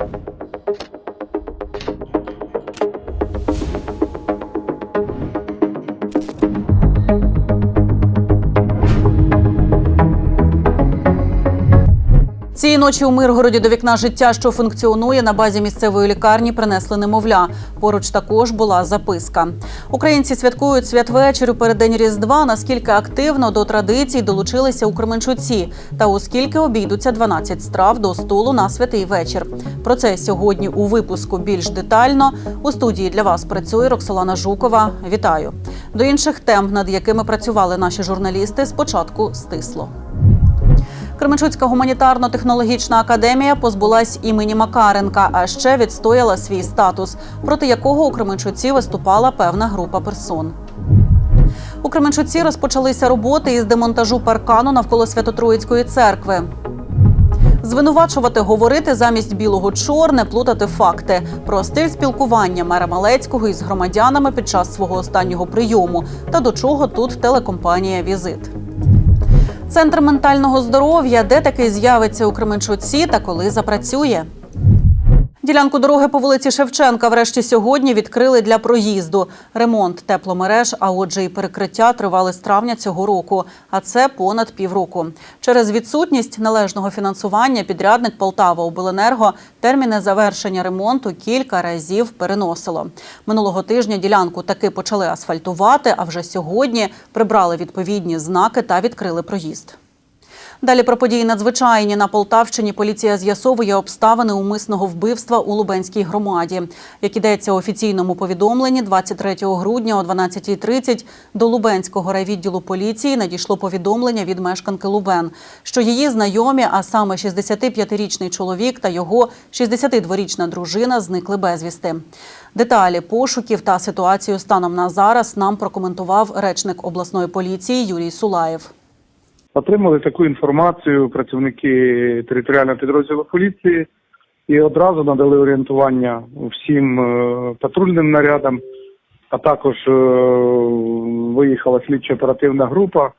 you Ночі у Миргороді до вікна життя, що функціонує на базі місцевої лікарні, принесли немовля. Поруч також була записка. Українці святкують святвечір у переддень Різдва. Наскільки активно до традицій долучилися у Кременчуці, та у скільки обійдуться 12 страв до столу на святий вечір. Про це сьогодні у випуску більш детально. У студії для вас працює Роксолана Жукова. Вітаю до інших тем, над якими працювали наші журналісти. Спочатку стисло. Кременчуцька гуманітарно-технологічна академія позбулась імені Макаренка, а ще відстояла свій статус, проти якого у Кременчуці виступала певна група персон. У Кременчуці розпочалися роботи із демонтажу паркану навколо Свято-Троїцької церкви. Звинувачувати, говорити замість білого чорне, плутати факти про стиль спілкування мера Малецького із громадянами під час свого останнього прийому та до чого тут телекомпанія Візит. Центр ментального здоров'я, де таки з'явиться у Кременчуці та коли запрацює. Ділянку дороги по вулиці Шевченка врешті сьогодні відкрили для проїзду. Ремонт тепломереж, а отже, і перекриття тривали з травня цього року. А це понад півроку. Через відсутність належного фінансування підрядник Полтава Обленерго терміни завершення ремонту кілька разів переносило. Минулого тижня ділянку таки почали асфальтувати, а вже сьогодні прибрали відповідні знаки та відкрили проїзд. Далі про події надзвичайні на Полтавщині. Поліція з'ясовує обставини умисного вбивства у Лубенській громаді. Як ідеться у офіційному повідомленні, 23 грудня о 12.30 до Лубенського райвідділу поліції надійшло повідомлення від мешканки Лубен, що її знайомі, а саме 65-річний чоловік та його 62-річна дружина зникли безвісти. Деталі пошуків та ситуацію станом на зараз нам прокоментував речник обласної поліції Юрій Сулаєв. Отримали таку інформацію працівники територіального підрозділу поліції і одразу надали орієнтування всім е, патрульним нарядам, а також е, виїхала слідчо-оперативна група.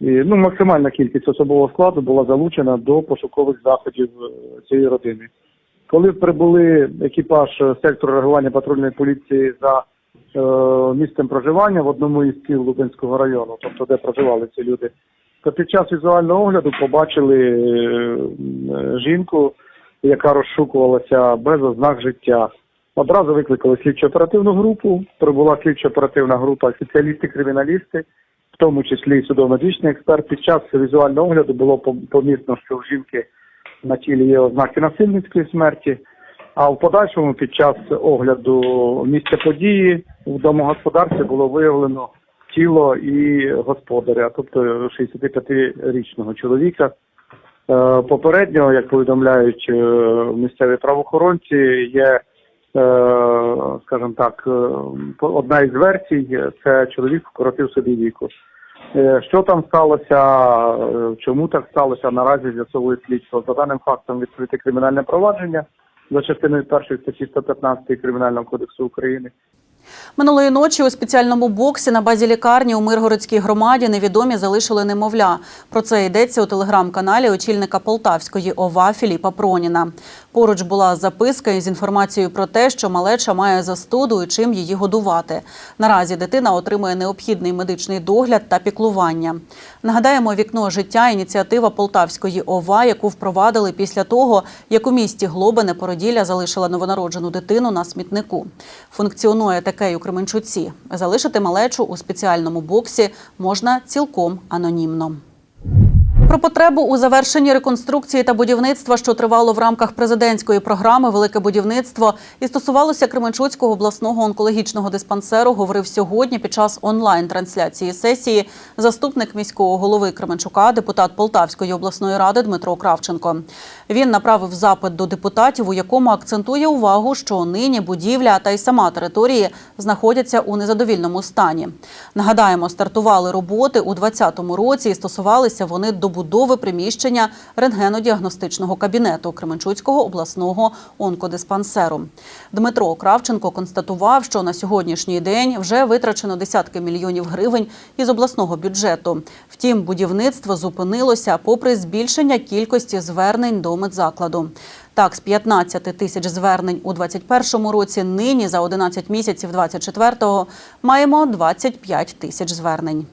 І, ну, максимальна кількість особового складу була залучена до пошукових заходів е, цієї родини. Коли прибули екіпаж сектору реагування патрульної поліції за е, місцем проживання в одному із сіл Лубенського району, тобто де проживали ці люди, то під час візуального огляду побачили е, жінку, яка розшукувалася без ознак життя. Одразу викликали слідчо-оперативну групу. Прибула слідчо-оперативна група спеціалісти-криміналісти, в тому числі судово-медичний експерт. Під час візуального огляду було помітно, що в жінки на тілі є ознаки насильницької смерті. А в подальшому під час огляду місця події в домогосподарстві було виявлено тіло і господаря, тобто 65-річного чоловіка. Е, Попередньо, як повідомляють е, місцеві правоохоронці, є, е, скажімо так, одна із версій це чоловік вкоротив собі віку. Що там сталося, чому так сталося, наразі з'ясовує слідство. За даним фактом відкрите кримінальне провадження за частиною першої статті 115 Кримінального кодексу України. Минулої ночі у спеціальному боксі на базі лікарні у Миргородській громаді невідомі залишили немовля. Про це йдеться у телеграм-каналі очільника Полтавської ОВА Філіпа Проніна. Поруч була записка із інформацією про те, що малеча має застуду і чим її годувати. Наразі дитина отримує необхідний медичний догляд та піклування. Нагадаємо, вікно життя ініціатива Полтавської ОВА, яку впровадили після того, як у місті Глобине породілля залишила новонароджену дитину на смітнику. Функціонує таке й у Кременчуці. Залишити малечу у спеціальному боксі можна цілком анонімно. Про потребу у завершенні реконструкції та будівництва, що тривало в рамках президентської програми Велике будівництво і стосувалося Кременчуцького обласного онкологічного диспансеру, говорив сьогодні під час онлайн-трансляції сесії заступник міського голови Кременчука, депутат Полтавської обласної ради Дмитро Кравченко. Він направив запит до депутатів, у якому акцентує увагу, що нині будівля та й сама території знаходяться у незадовільному стані. Нагадаємо, стартували роботи у 2020 році і стосувалися вони добудови приміщення рентгенодіагностичного кабінету Кременчуцького обласного онкодиспансеру. Дмитро Кравченко констатував, що на сьогоднішній день вже витрачено десятки мільйонів гривень із обласного бюджету. Втім, будівництво зупинилося попри збільшення кількості звернень до медзакладу. Так, з 15 тисяч звернень у 2021 році, нині за 11 місяців 2024 маємо 25 тисяч звернень.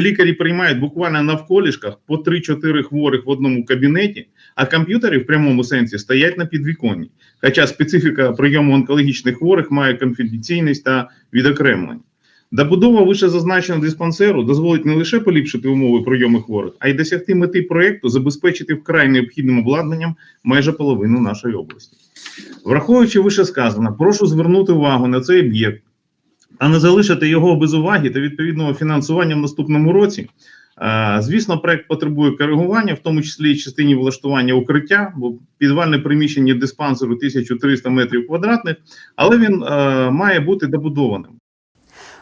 Лікарі приймають буквально навколішках по 3-4 хворих в одному кабінеті, а комп'ютери в прямому сенсі стоять на підвіконні. Хоча специфіка прийому онкологічних хворих має конфіденційність та відокремлення. Добудова вищезазначеного диспансеру дозволить не лише поліпшити умови прийому хворих, а й досягти мети проєкту забезпечити вкрай необхідним обладнанням майже половину нашої області. Враховуючи вищесказане, прошу звернути увагу на цей об'єкт, а не залишити його без уваги та відповідного фінансування в наступному році. Звісно, проект потребує коригування, в тому числі і частині влаштування укриття, бо підвальне приміщення диспансеру 1300 метрів квадратних, але він має бути добудованим.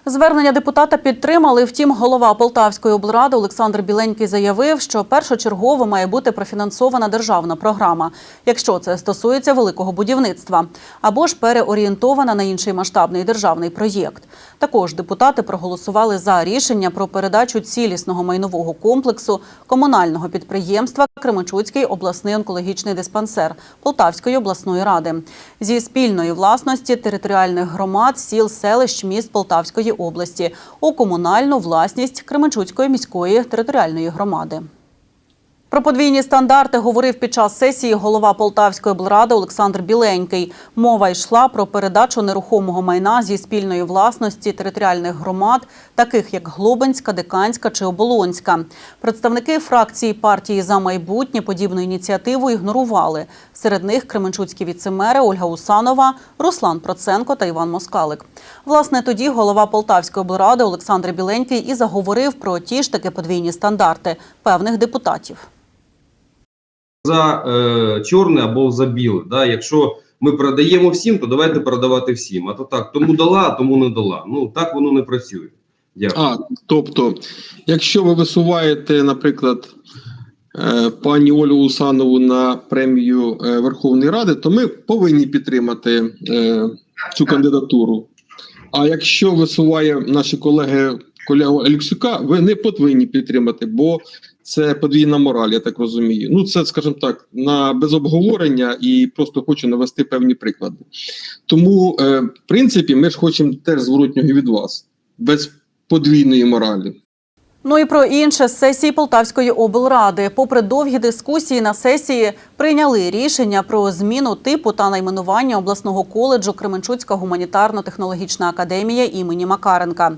Звернення депутата підтримали. Втім, голова Полтавської облради Олександр Біленький заявив, що першочергово має бути профінансована державна програма, якщо це стосується великого будівництва, або ж переорієнтована на інший масштабний державний проєкт. Також депутати проголосували за рішення про передачу цілісного майнового комплексу комунального підприємства Кременчуцький обласний онкологічний диспансер Полтавської обласної ради зі спільної власності територіальних громад, сіл, селищ, міст Полтавської області у комунальну власність Кременчуцької міської територіальної громади. Про подвійні стандарти говорив під час сесії голова Полтавської облради Олександр Біленький. Мова йшла про передачу нерухомого майна зі спільної власності територіальних громад, таких як Глобинська, Диканська чи Оболонська. Представники фракції партії за майбутнє подібну ініціативу ігнорували. Серед них кременчуцькі віцемери Ольга Усанова, Руслан Проценко та Іван Москалик. Власне, тоді голова Полтавської облради Олександр Біленький і заговорив про ті ж таки подвійні стандарти певних депутатів. За е, чорне або за біле. Да? Якщо ми продаємо всім, то давайте продавати всім. А то так, тому дала, тому не дала. Ну так воно не працює. Дякую. А, тобто, якщо ви висуваєте, наприклад, е, пані Олю Усанову на премію е, Верховної Ради, то ми повинні підтримати е, цю кандидатуру. А якщо висуває наші колеги колегу Алексюка, ви не повинні підтримати, бо це подвійна мораль, я так розумію. Ну, це, скажімо так, на без обговорення і просто хочу навести певні приклади. Тому, е, в принципі, ми ж хочемо теж зворотнього від вас, без подвійної моралі. Ну і про інше з сесії Полтавської облради. Попри довгі дискусії на сесії прийняли рішення про зміну типу та найменування обласного коледжу Кременчуцька гуманітарно-технологічна академія імені Макаренка.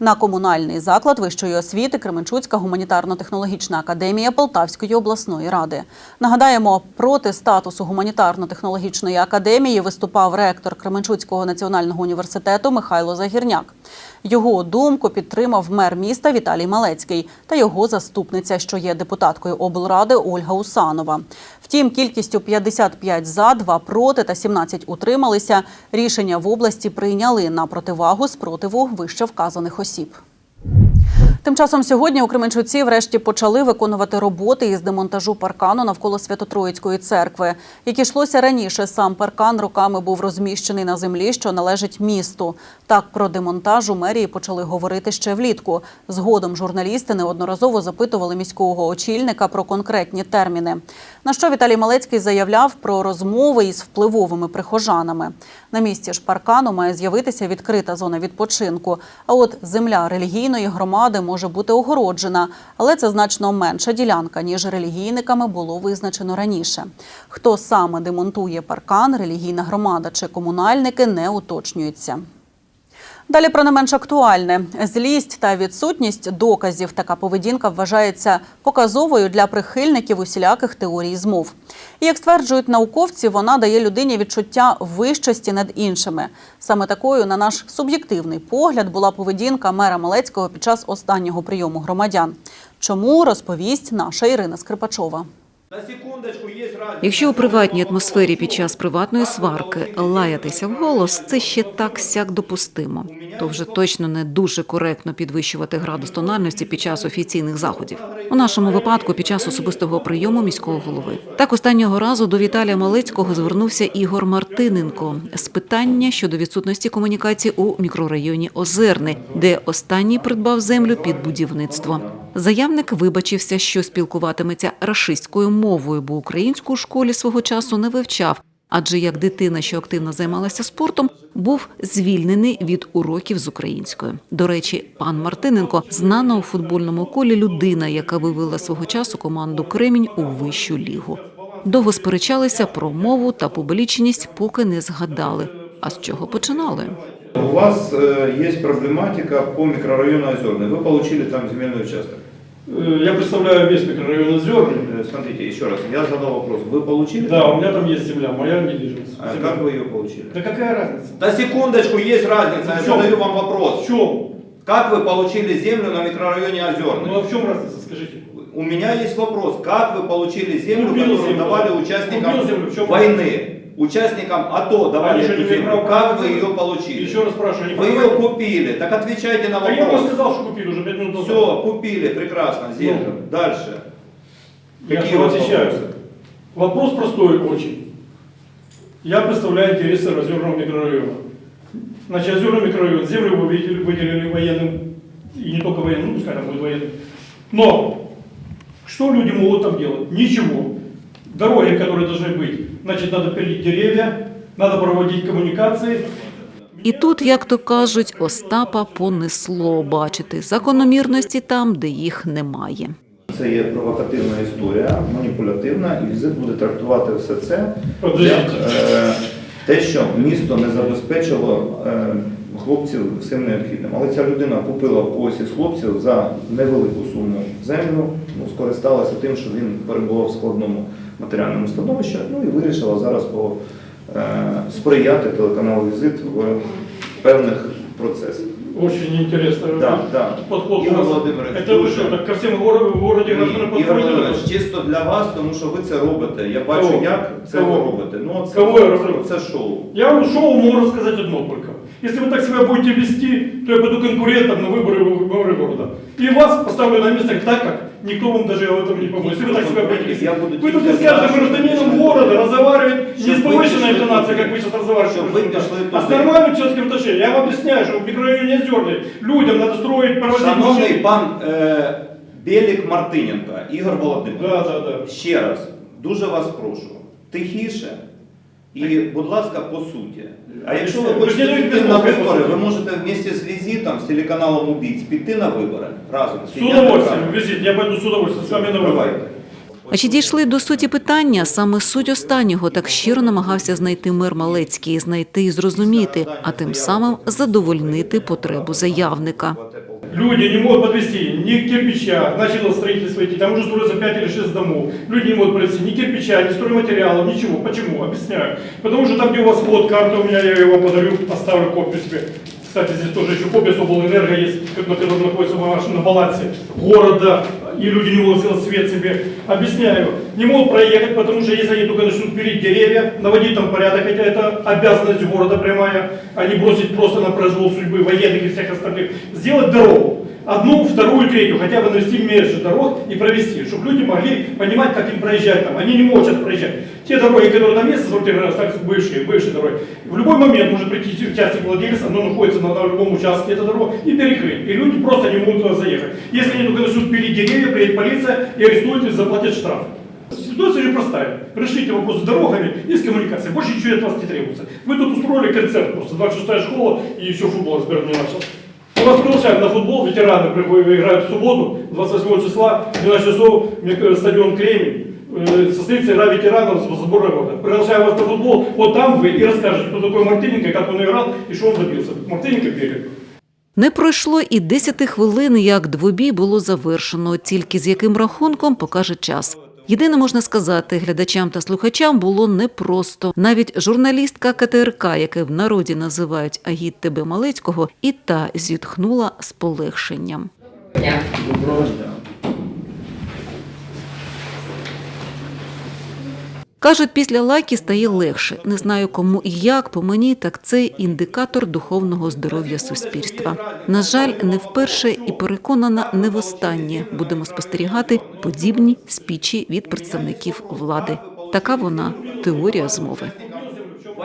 На комунальний заклад вищої освіти Кременчуцька гуманітарно-технологічна академія Полтавської обласної ради. Нагадаємо, проти статусу гуманітарно-технологічної академії виступав ректор Кременчуцького національного університету Михайло Загірняк. Його думку підтримав мер міста Віталій Малецький та його заступниця, що є депутаткою облради Ольга Усанова. Втім, кількістю 55 за, 2 проти та 17 утрималися. Рішення в області прийняли на противагу спротиву вище вказаних осіб. Тим часом сьогодні у Кременчуці врешті почали виконувати роботи із демонтажу паркану навколо Свято-Троїцької церкви. Як йшлося раніше, сам паркан роками був розміщений на землі, що належить місту. Так про демонтаж у мерії почали говорити ще влітку. Згодом журналісти неодноразово запитували міського очільника про конкретні терміни. На що Віталій Малецький заявляв про розмови із впливовими прихожанами. На місці ж паркану має з'явитися відкрита зона відпочинку. А от земля релігійної громади може бути огороджена, але це значно менша ділянка, ніж релігійниками було визначено раніше. Хто саме демонтує паркан, релігійна громада чи комунальники не уточнюється. Далі про не менш актуальне злість та відсутність доказів. Така поведінка вважається показовою для прихильників усіляких теорій змов. І як стверджують науковці, вона дає людині відчуття вищості над іншими. Саме такою, на наш суб'єктивний погляд, була поведінка мера Малецького під час останнього прийому громадян. Чому розповість наша Ірина Скрипачова. Якщо у приватній атмосфері під час приватної сварки лаятися вголос, це ще так сяк допустимо. То вже точно не дуже коректно підвищувати градус тональності під час офіційних заходів. У нашому випадку під час особистого прийому міського голови. Так останнього разу до Віталія Малецького звернувся Ігор Мартиненко з питання щодо відсутності комунікації у мікрорайоні Озерни, де останній придбав землю під будівництво. Заявник вибачився, що спілкуватиметься рашистською мовою, бо українську у школі свого часу не вивчав. Адже як дитина, що активно займалася спортом, був звільнений від уроків з української. До речі, пан Мартиненко знана у футбольному колі людина, яка вивела свого часу команду Кремінь у вищу лігу. Довго сперечалися про мову та публічність, поки не згадали. А з чого починали? У вас э, есть проблематика по микрорайону Озерный. Вы получили там земельный участок. Э, Я представляю весь микрорайон Озерный. Э, Смотрите, еще раз, я задал вопрос. Вы получили? Да, у меня там есть земля, моя недвижимость. А Земля. как вы ее получили? Да какая разница? Да секундочку, есть разница, я В задаю вам В вопрос. чем? Как вы получили землю на микрорайоне Ну Озерный? а в чем разница, скажите? У меня есть вопрос, как вы получили землю, Купил которую землю. давали участникам Купил землю, в чем войны? Участникам АТО давали эту землю. Как вы ее получили? Еще раз спрашиваю, Вы ее купили, так отвечайте на Да я вопрос. уже сказал, что купили уже 5 минут назад. Все, купили, прекрасно, землю. Ну. Дальше. Я Какие вас отвечаю. вопросы? Вопрос простой очень. Я представляю интересы Озерного микрорайона. Значит, Озерный микрорайон, землю вы выделили, выделили военным, и не только военным, ну, пускай там будет военным. Но, что люди могут там делать? Ничего. Дороги, которые должны быть, значит, надо пилить деревья, надо проводить коммуникации, І тут, як то кажуть, Остапа понесло бачити закономірності там, де їх немає. Це є провокативна історія, маніпулятивна, і візит буде трактувати все це як Подождіть. е, те, що місто не забезпечило е, хлопців всім необхідним. Але ця людина купила в когось із хлопців за невелику суму землю, ну, скористалася тим, що він перебував в складному матеріальному становищі, ну і вирішила зараз по, е, сприяти телеканалу візит в певних процесах. Очень интересно. Да, да. Подход у Ігор вас. Володимирович, Это вы дуже. что, так ко всем горо- в городе гражданам Ігор подходите? Володимирович, чисто для вас, тому що ви це робите. Я бачу, Кого? як це Кого? ви робите. Ну, це, Кого я роблю? це шоу. Я вам шоу могу рассказать одно только. Если вы так себя будете вести, то я пойду конкурентом на выборы в мэры города. И вас поставлю на место так, как никто вам даже в этом не поможет. Если вы так себя будете вести. Я буду Вы тут тільки не скажете за, гражданином щоб- города разговаривать не с Щоб ви повышенной пішли интонацией, туди. как вы сейчас разговариваете, Щоб ви пішли а с туди. нормальным человеческим отношением. Я вам объясняю, что в микрорайоне Озерный людям надо строить, проводить Шановний машины. пан е, Белік Мартиненко, Ігор Володимирович, Да, да, да. ще раз, дуже вас прошу, тихіше і, будь ласка, по суті. А якщо ви хочете піти на вибори, ви можете вместе з візитом, з телеканалом Убійць піти на вибори разом. С удовольствием, визит, я пойду с удовольствием с вами на выборы. Давайте. А чи дійшли до суті питання? Саме суть останнього так щиро намагався знайти мер Малецький, знайти і зрозуміти, а тим самим задовольнити потребу заявника. Люди не могут подвести ни кирпича, начало строительство идти, там уже строится 5 или 6 домов. Люди не могут подвести ни кирпича, ни стройматериалов, ничего. Почему? Объясняю. Потому что там, где у вас вот карта у меня, я вам подарю, оставлю копию себе. Кстати, здесь тоже еще копия Соблэнерго есть, как- на котором находится на балансе города, и люди не могут сделать свет себе. Объясняю, не могут проехать, потому что если они только начнут пилить деревья, наводить там порядок, хотя это обязанность города прямая, а не бросить просто на произвол судьбы военных и всех остальных, сделать дорогу. Одну, вторую, третью, хотя бы навести между дорог и провести, чтобы люди могли понимать, как им проезжать там. Они не могут сейчас проезжать. Те дороги, которые там есть, асфальтированные, так, бывшие, бывшие дороги, в любой момент может прийти частник владельца, оно находится на, любом участке, эта дорога, и перекрыть. И люди просто не могут туда заехать. Если они только начнут пилить деревья, приедет полиция и арестует и заплатит штраф. Ситуация очень простая. Решите вопрос с дорогами и с коммуникацией. Больше ничего от вас не требуется. Вы тут устроили концерт просто. 26-я школа и еще футбол разберут не начал. Мы вас приглашаем на футбол, ветераны приходят, играют в субботу, 28 числа, 12 часов, мне кажется, стадион Кремень. Э, Состоится игра ветеранов с сбора года. Приглашаю вас на футбол, вот там вы и расскажете, кто такой Мартыненко, как он играл и что он добился. Мартыненко Берег. Не пройшло і десяти хвилин, як двобій було завершено, тільки з яким рахунком покаже час. Єдине можна сказати, глядачам та слухачам було непросто. Навіть журналістка КТРК, яке в народі називають Агіт Тебе Малецького, і та зітхнула з полегшенням. Доброго дня. Кажуть, після лайки стає легше. Не знаю кому і як, по мені так це індикатор духовного здоров'я суспільства. На жаль, не вперше і переконана не востаннє будемо спостерігати подібні спічі від представників влади. Така вона теорія змови.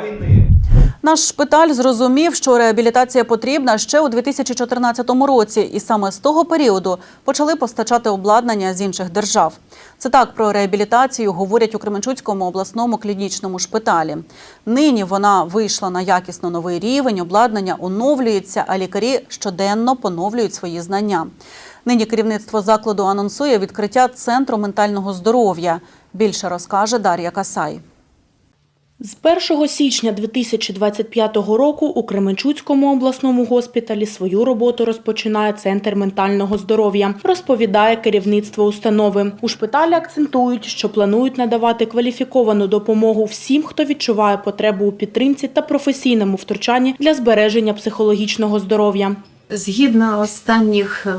Війни. Наш шпиталь зрозумів, що реабілітація потрібна ще у 2014 році, і саме з того періоду почали постачати обладнання з інших держав. Це так про реабілітацію говорять у Кременчуцькому обласному клінічному шпиталі. Нині вона вийшла на якісно новий рівень, обладнання оновлюється, а лікарі щоденно поновлюють свої знання. Нині керівництво закладу анонсує відкриття центру ментального здоров'я. Більше розкаже Дар'я Касай. З 1 січня 2025 року у Кременчуцькому обласному госпіталі свою роботу розпочинає Центр ментального здоров'я, розповідає керівництво установи. У шпиталі акцентують, що планують надавати кваліфіковану допомогу всім, хто відчуває потребу у підтримці та професійному втручанні для збереження психологічного здоров'я. Згідно останніх е,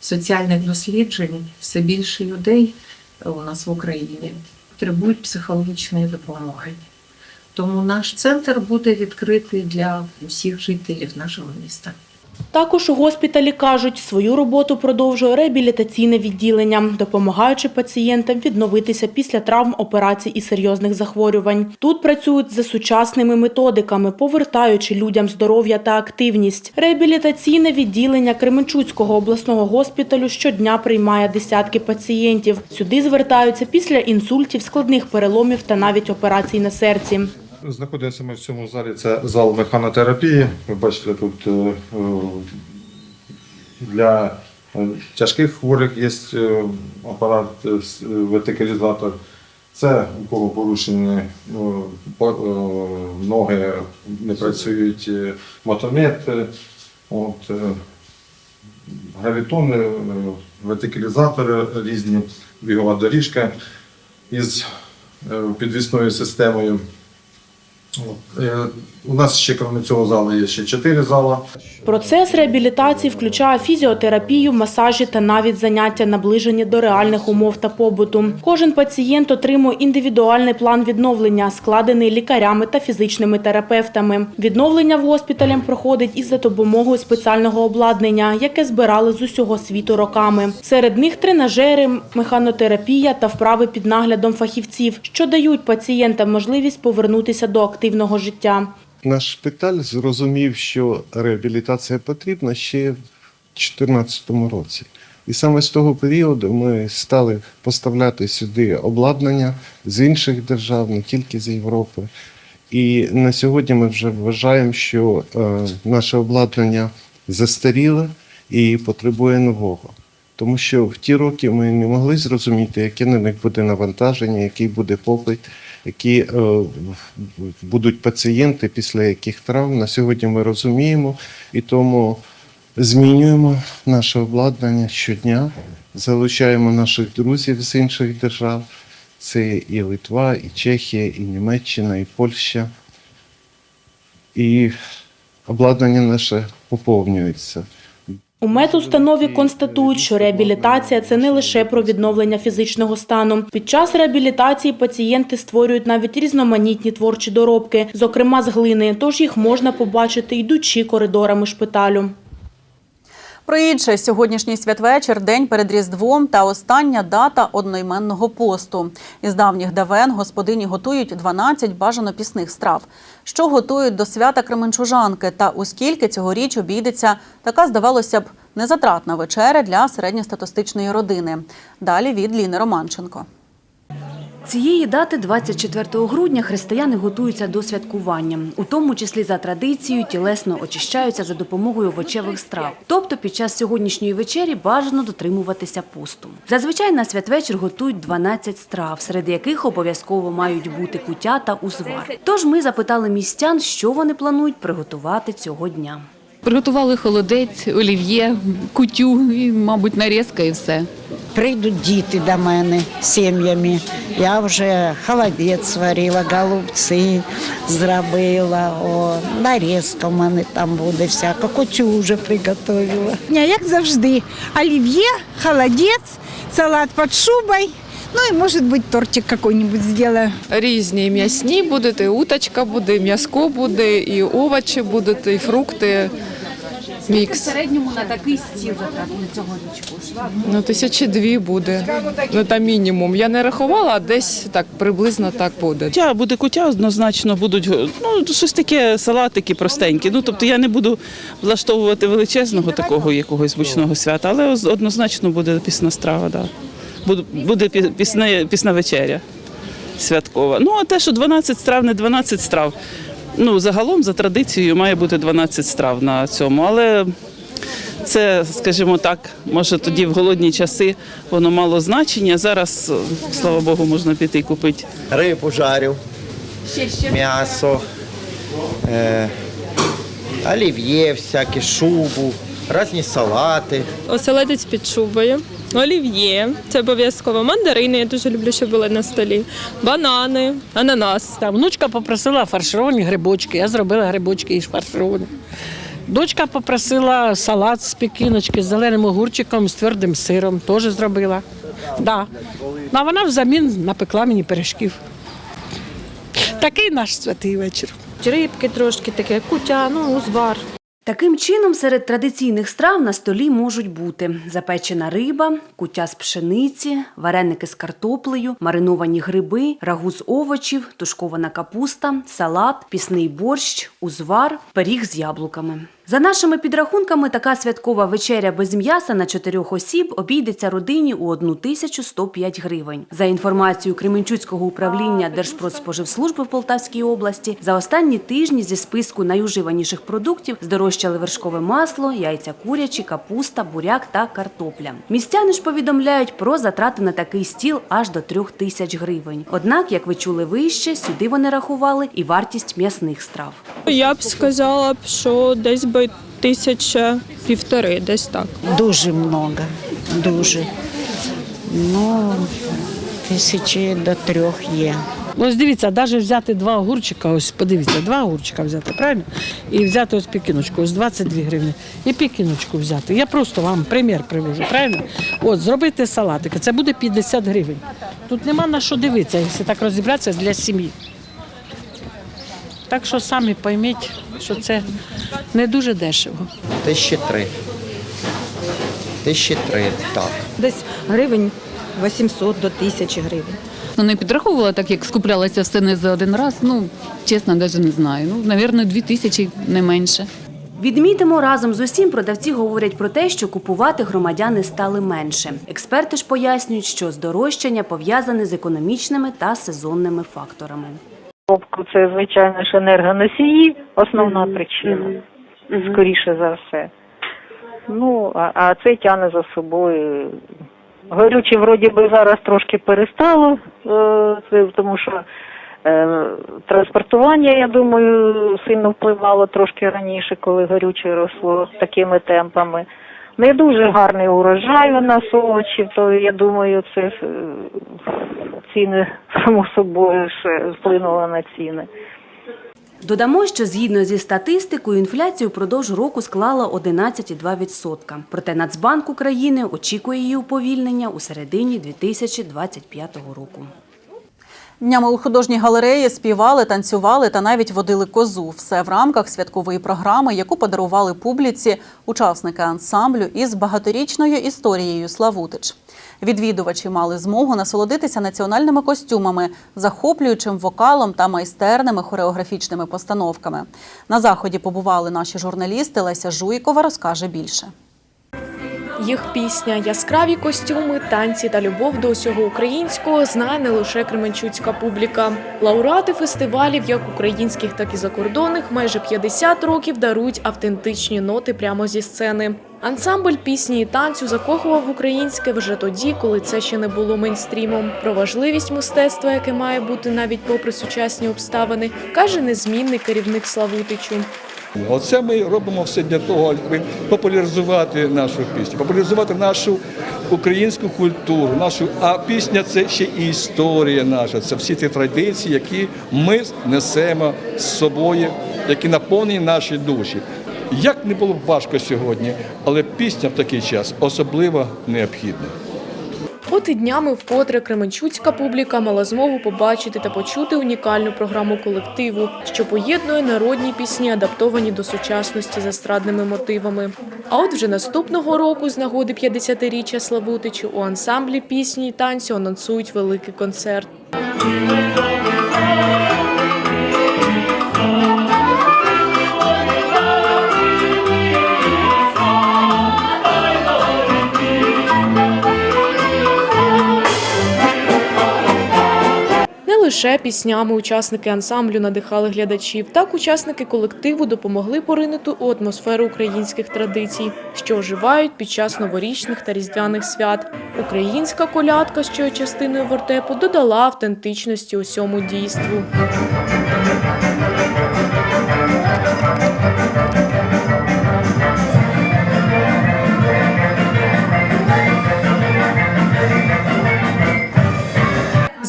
соціальних досліджень, все більше людей у нас в Україні потребують психологічної допомоги. Тому наш центр буде відкритий для усіх жителів нашого міста. Також у госпіталі кажуть, свою роботу продовжує реабілітаційне відділення, допомагаючи пацієнтам відновитися після травм, операцій і серйозних захворювань. Тут працюють за сучасними методиками, повертаючи людям здоров'я та активність. Реабілітаційне відділення Кременчуцького обласного госпіталю щодня приймає десятки пацієнтів. Сюди звертаються після інсультів, складних переломів та навіть операцій на серці. Знаходимося ми в цьому залі. Це зал механотерапії. Ви бачите, тут е, е, для е, тяжких хворих є апарат вертикалізатор. Це у кого порушені по- ноги не працюють мотомет, от, гравітони, вертикалізатори різні, бігова доріжка із підвісною системою. Е, У нас ще крім цього залу є ще чотири зали. Процес реабілітації включає фізіотерапію, масажі та навіть заняття, наближені до реальних умов та побуту. Кожен пацієнт отримує індивідуальний план відновлення, складений лікарями та фізичними терапевтами. Відновлення в госпіталі проходить із за допомогою спеціального обладнання, яке збирали з усього світу роками. Серед них тренажери, механотерапія та вправи під наглядом фахівців, що дають пацієнтам можливість повернутися до активного життя. Наш шпиталь зрозумів, що реабілітація потрібна ще в 2014 році. І саме з того періоду ми стали поставляти сюди обладнання з інших держав, не тільки з Європи. І на сьогодні ми вже вважаємо, що е, наше обладнання застаріле і потребує нового. Тому що в ті роки ми не могли зрозуміти, яке на них буде навантаження, який буде попит, які е, будуть пацієнти, після яких травм. На сьогодні ми розуміємо і тому змінюємо наше обладнання щодня, залучаємо наших друзів з інших держав. Це і Литва, і Чехія, і Німеччина, і Польща. І обладнання наше поповнюється. У медустанові констатують, що реабілітація це не лише про відновлення фізичного стану. Під час реабілітації пацієнти створюють навіть різноманітні творчі доробки, зокрема з глини, тож їх можна побачити йдучи коридорами шпиталю. Про інше сьогоднішній святвечір, день перед Різдвом та остання дата одноіменного посту. Із давніх давен господині готують 12 бажано пісних страв. Що готують до свята Кременчужанки та оскільки скільки цьогоріч обійдеться така, здавалося б, незатратна вечеря для середньостатистичної родини. Далі від Ліни Романченко. Цієї дати, 24 грудня, християни готуються до святкування, у тому числі за традицією тілесно очищаються за допомогою овочевих страв. Тобто під час сьогоднішньої вечері бажано дотримуватися посту. Зазвичай на святвечір готують 12 страв, серед яких обов'язково мають бути куття та узвар. Тож ми запитали містян, що вони планують приготувати цього дня. Приготували холодець, олів'є, кутю і, мабуть, нарізка і все. Прийдуть діти до мене з сім'ями. Я вже холодець сварила, голубці зробила, о, нарізка в мене там буде всяка, кутю вже приготувала. Як завжди, олів'є, холодець, салат під шубою. Ну і може бути тортик який-небудь зроблю. Різні м'ясні будуть, і уточка буде, і м'яско буде, і овочі будуть, і фрукти. Мікс. в середньому на такий стіл затратили цьогоріч коштів? Ну, тисячі дві буде. Ну, там мінімум. Я не рахувала, а десь так приблизно так буде. Куття буде куття, однозначно будуть ну щось таке салатики простенькі. Ну тобто я не буду влаштовувати величезного такого якогось гучного свята, але оз- однозначно буде пісна страва. Да. Буде, буде пі- пісна, пісна вечеря святкова. Ну а те, що 12 страв, не 12 страв. Ну загалом за традицією має бути 12 страв на цьому, але. Це, скажімо так, може тоді в голодні часи воно мало значення. Зараз, слава Богу, можна піти і купити Рибу жарю, м'ясо, е, олів'є всяке, шубу, різні салати. Оселедець під шубою, олів'є, це обов'язково мандарини, я дуже люблю, щоб були на столі, банани, ананас. Та внучка попросила фаршировані грибочки. Я зробила грибочки і фаршировані. Дочка попросила салат з пекіночки з зеленим огурчиком, з твердим сиром. Теж зробила. Да. Ну, А вона взамін напекла мені пиріжків. Такий наш святий вечір. Рибки трошки таке, кутя, ну, узвар. Таким чином, серед традиційних страв на столі можуть бути запечена риба, куття з пшениці, вареники з картоплею, мариновані гриби, рагу з овочів, тушкована капуста, салат, пісний борщ, узвар, пиріг з яблуками. За нашими підрахунками, така святкова вечеря без м'яса на чотирьох осіб обійдеться родині у 1105 гривень. За інформацією Кременчуцького управління Держпродспоживслужби в Полтавській області, за останні тижні зі списку найуживаніших продуктів здорожчали вершкове масло, яйця курячі, капуста, буряк та картопля. Містяни ж повідомляють про затрати на такий стіл аж до трьох тисяч гривень. Однак, як ви чули вище, сюди вони рахували і вартість м'ясних страв. Я б сказала, що десь би тисяча півтори, десь так. Дуже много, дуже. Ну, тисячі до трьох є. Ось дивіться, навіть взяти два огурчика, ось подивіться, два огурчика взяти, правильно? І взяти ось пекіночку, ось 22 гривні. І пекіночку взяти. Я просто вам примір привожу, правильно? От, зробити салатики, це буде 50 гривень. Тут нема на що дивитися, якщо так розібратися для сім'ї. Так що самі пойміть, що це не дуже дешево. Тисячі три. Тисячі три, так. Десь гривень 800 до тисячі гривень. Ну, не підраховувала, так як скуплялася все не за один раз. Ну, чесно, навіть не знаю. Ну, навірно, дві тисячі не менше. Відмітимо, разом з усім продавці говорять про те, що купувати громадяни стали менше. Експерти ж пояснюють, що здорожчання пов'язане з економічними та сезонними факторами. Це, звичайно ж, енергоносії, основна причина, скоріше за все. Ну, а, а це тягне за собою. Горюче, вроді би, зараз трошки перестало, е, це, тому що е, транспортування, я думаю, сильно впливало трошки раніше, коли горюче росло такими темпами. Не дуже гарний урожай у нас овочів, то я думаю, це е, ціни само собою ще вплинуло на ціни. Додамо, що згідно зі статистикою, інфляція впродовж року склала 11,2%. Проте Нацбанк України очікує її уповільнення у середині 2025 року. Днями у художній галереї співали, танцювали та навіть водили козу. Все в рамках святкової програми, яку подарували публіці учасники ансамблю із багаторічною історією Славутич. Відвідувачі мали змогу насолодитися національними костюмами, захоплюючим вокалом та майстерними хореографічними постановками. На заході побували наші журналісти. Леся Жуйкова розкаже більше. Їх пісня, яскраві костюми, танці та любов до усього українського знає не лише кременчуцька публіка. Лауреати фестивалів, як українських, так і закордонних, майже 50 років дарують автентичні ноти прямо зі сцени. Ансамбль пісні і танцю закохував в українське вже тоді, коли це ще не було мейнстрімом. Про важливість мистецтва, яке має бути навіть попри сучасні обставини, каже незмінний керівник Славутичу. Оце ми робимо все для того, аби популяризувати нашу пісню, популяризувати нашу українську культуру, нашу, а пісня це ще і історія наша, це всі ті традиції, які ми несемо з собою, які наповнені наші душі. Як не було б важко сьогодні, але пісня в такий час особливо необхідна. От і днями вкотре кременчуцька публіка мала змогу побачити та почути унікальну програму колективу, що поєднує народні пісні, адаптовані до сучасності з естрадними мотивами. А от вже наступного року, з нагоди 50-річчя Славутичу, у ансамблі пісні і танцю анонсують великий концерт. Лише піснями учасники ансамблю надихали глядачів, так учасники колективу допомогли поринути у атмосферу українських традицій, що оживають під час новорічних та різдвяних свят. Українська колядка, що є частиною вертепу, додала автентичності усьому дійству.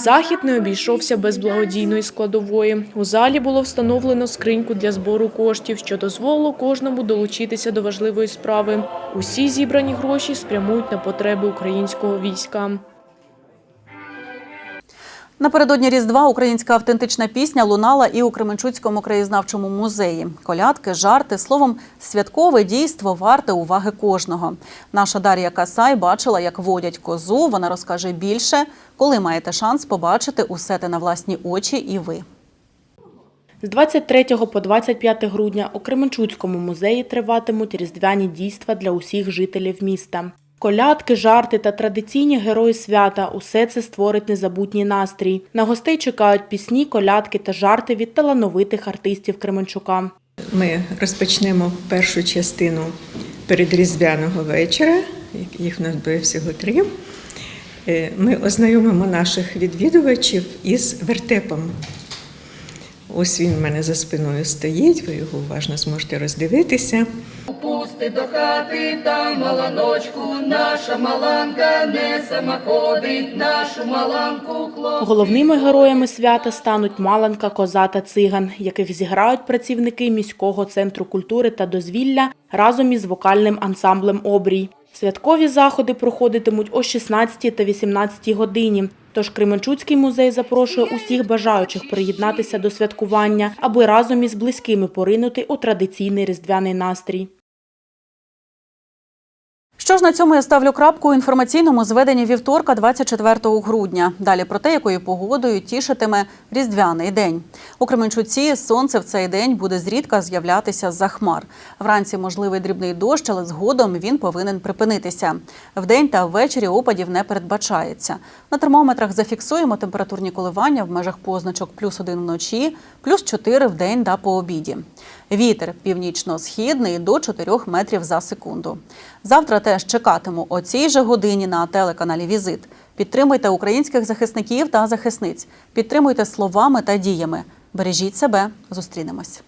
Захід не обійшовся без благодійної складової. У залі було встановлено скриньку для збору коштів, що дозволило кожному долучитися до важливої справи. Усі зібрані гроші спрямують на потреби українського війська. Напередодні Різдва українська автентична пісня лунала і у Кременчуцькому краєзнавчому музеї. Колядки, жарти, словом, святкове дійство варте уваги кожного. Наша Дар'я Касай бачила, як водять козу. Вона розкаже більше, коли маєте шанс побачити усе те на власні очі і ви. З 23 по 25 грудня у Кременчуцькому музеї триватимуть різдвяні дійства для усіх жителів міста. Колядки, жарти та традиційні герої свята – усе це створить незабутній настрій. На гостей чекають пісні, колядки та жарти від талановитих артистів Кременчука. Ми розпочнемо першу частину передріздвяного вечора, їх в нас буде всього три. Е, Ми ознайомимо наших відвідувачів із вертепом. Ось він в мене за спиною стоїть, ви його уважно зможете роздивитися. Пусти до хати, там маланочку, наша маланка не сама ходить, нашу маланку хлопці. Головними героями свята стануть Маланка, Коза та Циган, яких зіграють працівники міського центру культури та дозвілля разом із вокальним ансамблем Обрій. Святкові заходи проходитимуть о 16 та 18 годині. Тож Кременчуцький музей запрошує усіх бажаючих приєднатися до святкування, аби разом із близькими поринути у традиційний різдвяний настрій. Що ж на цьому я ставлю крапку у інформаційному зведенні вівторка, 24 грудня. Далі про те, якою погодою тішитиме різдвяний день. У Кременчуці сонце в цей день буде зрідка з'являтися з-за хмар. Вранці можливий дрібний дощ, але згодом він повинен припинитися. Вдень та ввечері опадів не передбачається. На термометрах зафіксуємо температурні коливання в межах позначок плюс 1 вночі, плюс 4 в день та по обіді. Вітер північно-східний до 4 метрів за секунду. Завтра теж чекатиму о цій же годині на телеканалі Візит. Підтримуйте українських захисників та захисниць. Підтримуйте словами та діями. Бережіть себе, зустрінемось.